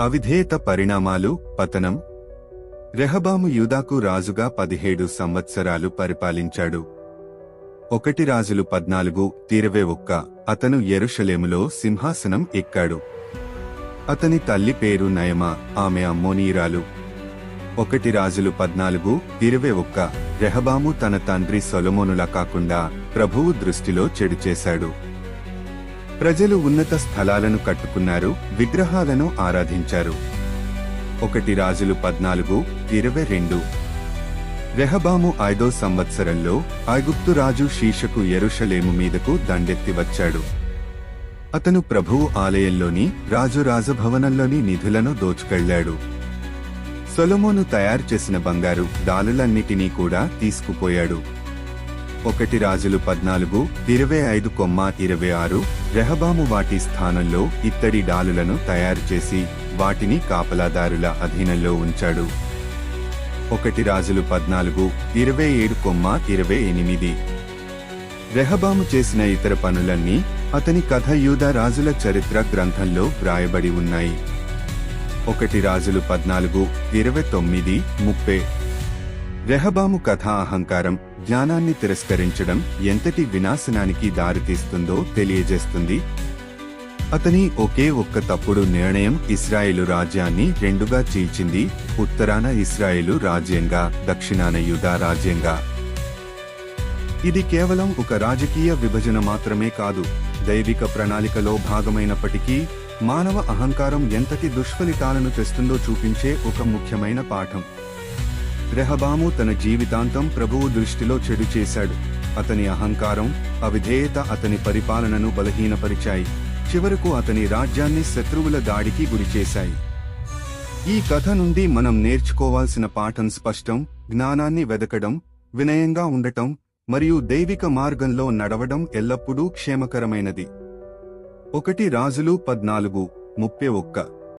అవిధేయత పరిణామాలు పతనం. రెహబాము యూదాకు రాజుగా పదిహేడు సంవత్సరాలు పరిపాలించాడు. ఒకటి రాజులు పద్నాలుగు ఇరవై ఒక్క అతను ఎరుషలేములో సింహాసనం ఎక్కాడు. అతని తల్లి పేరు నయమ ఆమె అమ్మోనీరాలు ఒకటి రాజులు పద్నాలుగు ఇరవై ఒక్క రెహబాము తన తండ్రి సొలొమోనులా కాకుండా ప్రభువు దృష్టిలో చెడు చేశాడు. ప్రజలు ఉన్నత స్థలాలను కట్టుకున్నారు విగ్రహాలను ఆరాధించారు. ఒకటి రాజులు పద్నాలుగు ఇరవై రెండు. రెహబాము ఐదో సంవత్సరంలో ఐగుప్తు రాజు శీషకు ఎరుషలేము మీదకు దండెత్తి వచ్చాడు. అతను ప్రభువు ఆలయంలోని రాజు రాజభవనంలోని నిధులను దోచుకెళ్ళాడు సొలమోను తయారు చేసిన బంగారు దాలులన్నిటినీ కూడా తీసుకుపోయాడు. ఒకటి రాజులు పద్నాలుగు ఇరవై ఐదు కొమ్మ ఇరవై ఆరు రెహబాము వాటి స్థానంలో ఇత్తడి డాలులను తయారు చేసి వాటిని కాపలాదారుల అధీనంలో ఉంచాడు. ఒకటి రాజులు పద్నాలుగు ఇరవై ఏడు కొమ్మ ఇరవై ఎనిమిది. రెహబాము చేసిన ఇతర పనులన్నీ అతని కథ యూదా రాజుల చరిత్ర గ్రంథంలో వ్రాయబడి ఉన్నాయి. ఒకటి రాజులు పద్నాలుగు ఇరవై తొమ్మిది ముప్పై రెహబాము కథ అహంకారం జ్ఞానాన్ని తిరస్కరించడం ఎంతటి వినాశనానికి దారితీస్తుందో తెలియజేస్తుంది. అతని ఒకే ఒక్క తప్పుడు నిర్ణయం ఇస్రాయేలు రాజ్యాన్ని రెండుగా చీల్చింది. ఉత్తరాన ఇస్రాయేలు రాజ్యంగా దక్షిణాన యుధా రాజ్యంగా. ఇది కేవలం ఒక రాజకీయ విభజన మాత్రమే కాదు. దైవిక ప్రణాళికలో భాగమైనప్పటికీ మానవ అహంకారం ఎంతటి దుష్ఫలితాలను తెస్తుందో చూపించే ఒక ముఖ్యమైన పాఠం. రెహబాము తన జీవితాంతం ప్రభువు దృష్టిలో చెడు చేశాడు. అతని అహంకారం అవిధేయత అతని పరిపాలనను బలహీనపరిచాయి. చివరకు అతని రాజ్యాన్ని శత్రువుల దాడికి గురిచేశాయి ఈ కథ నుండి మనం నేర్చుకోవాల్సిన పాఠం స్పష్టం జ్ఞానాన్ని వెదకడం వినయంగా ఉండటం మరియు దైవిక మార్గంలో నడవడం ఎల్లప్పుడూ క్షేమకరమైనది. ఒకటి రాజులు పద్నాలుగు ముప్పై ఒక్క.